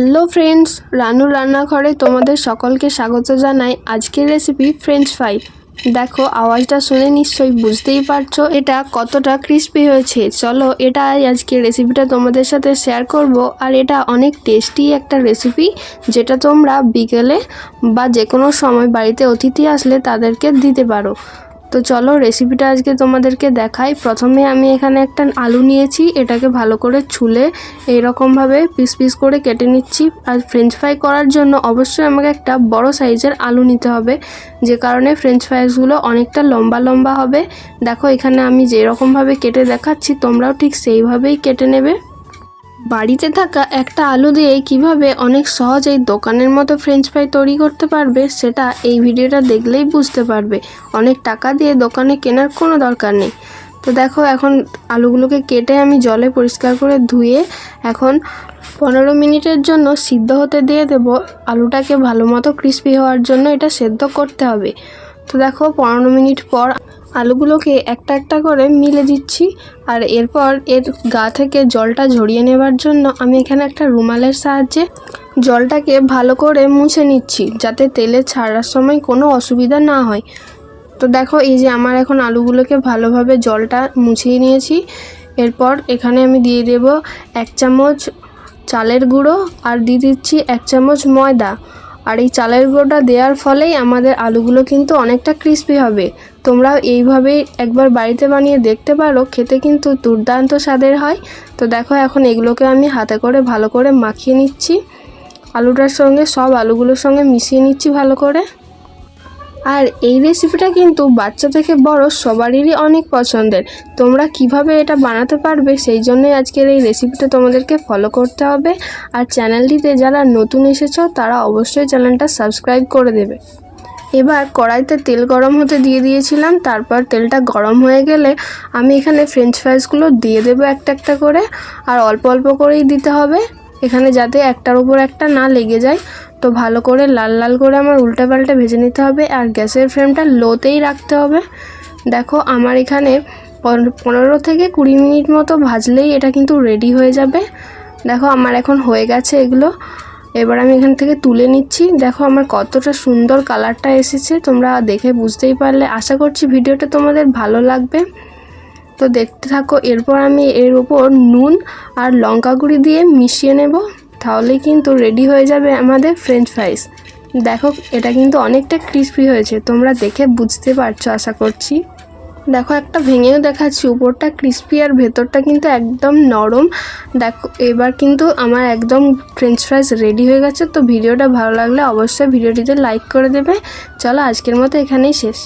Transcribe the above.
Hello friends, Ranu রান্নাঘরে তোমাদের সকলকে স্বাগত জানাই আজকের রেসিপি ফ্রেঞ্চ ফ্রাই দেখো, আওয়াজটা শুনে নিশ্চয়ই বুঝতেই পারছ এটা কতটা ক্রিস্পি হয়েছে। চলো, এটা আজকে রেসিপিটা তোমাদের সাথে শেয়ার করব আর এটা অনেক টেস্টি একটা রেসিপি যেটা তোমরা বিকেলে বা যে কোনো সময় বাড়িতে অতিথি আসলে তাদেরকে দিতে পারো। তো চলো রেসিপিটা আজকে তোমাদেরকে দেখাই। প্রথমে আমি এখানে একটা আলু নিয়েছি, এটাকে ভালো করে ছুলে এইরকমভাবে পিস পিস করে কেটে নিচ্ছি। আর ফ্রেঞ্চ ফ্রাই করার জন্য অবশ্যই আমাকে একটা বড় সাইজের আলু নিতে হবে, যে কারণে ফ্রেঞ্চ ফ্রাইসগুলো অনেকটা লম্বা লম্বা হবে। দেখো এখানে আমি যেরকমভাবে কেটে দেখাচ্ছি, তোমরাও ঠিক সেইভাবেই কেটে নেবে। বাড়িতে থাকা একটা আলু দিয়ে কীভাবে অনেক সহজেই দোকানের মতো ফ্রেঞ্চ ফ্রাই তৈরি করতে পারবে, সেটা এই ভিডিওটা দেখলেই বুঝতে পারবে। অনেক টাকা দিয়ে দোকানে কেনার কোনো দরকার নেই। তো দেখো, এখন আলুগুলোকে কেটে আমি জলে পরিষ্কার করে ধুয়ে এখন পনেরো মিনিটের জন্য সিদ্ধ হতে দিয়ে দেব। আলুটাকে ভালো মতো ক্রিস্পি হওয়ার জন্য এটা সেদ্ধ করতে হবে। তো দেখো, পনেরো মিনিট পর আলুগুলোকে একটা একটা করে মিলে দিচ্ছি। আর এরপর এর গা থেকে জলটা ঝরিয়ে নেবার জন্য আমি এখানে একটা রুমালের সাহায্যে জলটাকে ভালো করে মুছে নিচ্ছি, যাতে তেলে ছাড়ার সময় কোনো অসুবিধা না হয়। তো দেখো, এই যে আমার এখন আলুগুলোকে ভালোভাবে জলটা মুছিয়ে নিয়েছি। এরপর এখানে আমি দিয়ে দেব এক চামচ চালের গুঁড়ো আর দিয়ে দিচ্ছি এক চামচ ময়দা। আর এই চালের গুঁড়োটা দেওয়ার ফলেই আমাদের আলুগুলো কিন্তু অনেকটা ক্রিস্পি হবে। তোমরাও এইভাবেই একবার বাড়িতে বানিয়ে দেখতে পারো, খেতে কিন্তু দুর্দান্ত স্বাদের হয়। তো দেখো এখন এগুলোকে আমি হাতে করে ভালো করে মাখিয়ে নিচ্ছি। আলুটার সঙ্গে সব আলুগুলোর সঙ্গে মিশিয়ে নিচ্ছি ভালো করে। আর এই রেসিপিটা কিন্তু বাচ্চা থেকে বড় সবারই অনেক পছন্দের। তোমরা কীভাবে এটা বানাতে পারবে সেই জন্যই আজকের এই রেসিপিটা তোমাদেরকে ফলো করতে হবে। আর চ্যানেলটিতে যারা নতুন এসেছ, তারা অবশ্যই চ্যানেলটা সাবস্ক্রাইব করে দেবে। এবার কড়াইতে তেল গরম হতে দিয়ে দিয়েছিলাম, তারপর তেলটা গরম হয়ে গেলে আমি এখানে ফ্রেঞ্চ ফ্রাইসগুলো দিয়ে দেবো একটা একটা করে। আর অল্প অল্প করেই দিতে হবে। এখানে যাতে একটার উপর একটা না লেগে যায়। তো ভালো করে লাল লাল করে আমার উল্টে পাল্টে ভেজে নিতে হবে আর গ্যাসের ফ্লেমটা লোতেই রাখতে হবে। দেখো আমার এখানে পনেরো থেকে কুড়ি মিনিট মতো ভাজলেই এটা কিন্তু রেডি হয়ে যাবে। দেখো আমার এখন হয়ে গেছে এগুলো। এবার আমি এখান থেকে তুলে নিচ্ছি। দেখো আমার কতটা সুন্দর কালারটা এসেছে। তোমরা দেখে বুঝতেই পারলে। আশা করছি ভিডিওটা তোমাদের ভালো লাগবে। তো দেখতে থাকো, এরপর আমি এর উপর নুন আর লঙ্কা গুঁড়ি দিয়ে মিশিয়ে নেব। তাহলেই কিন্তু রেডি হয়ে যাবে আমাদের ফ্রেঞ্চ ফ্রাইস দেখো, এটা কিন্তু অনেকটা ক্রিস্পি হয়েছে, তোমরা দেখে বুঝতে পারছ, আশা করছি। দেখো, একটা ভেঙেও দেখাচ্ছি, উপরটা ক্রিস্পি আর ভেতরটা কিন্তু একদম নরম। দেখো, এবার কিন্তু আমার একদম ফ্রেঞ্চ ফ্রাইস রেডি হয়ে গেছে, তো ভিডিওটা ভালো লাগলে অবশ্যই ভিডিওটিতে লাইক করে দেবে। চলো, আজকের মতো এখানেই শেষ।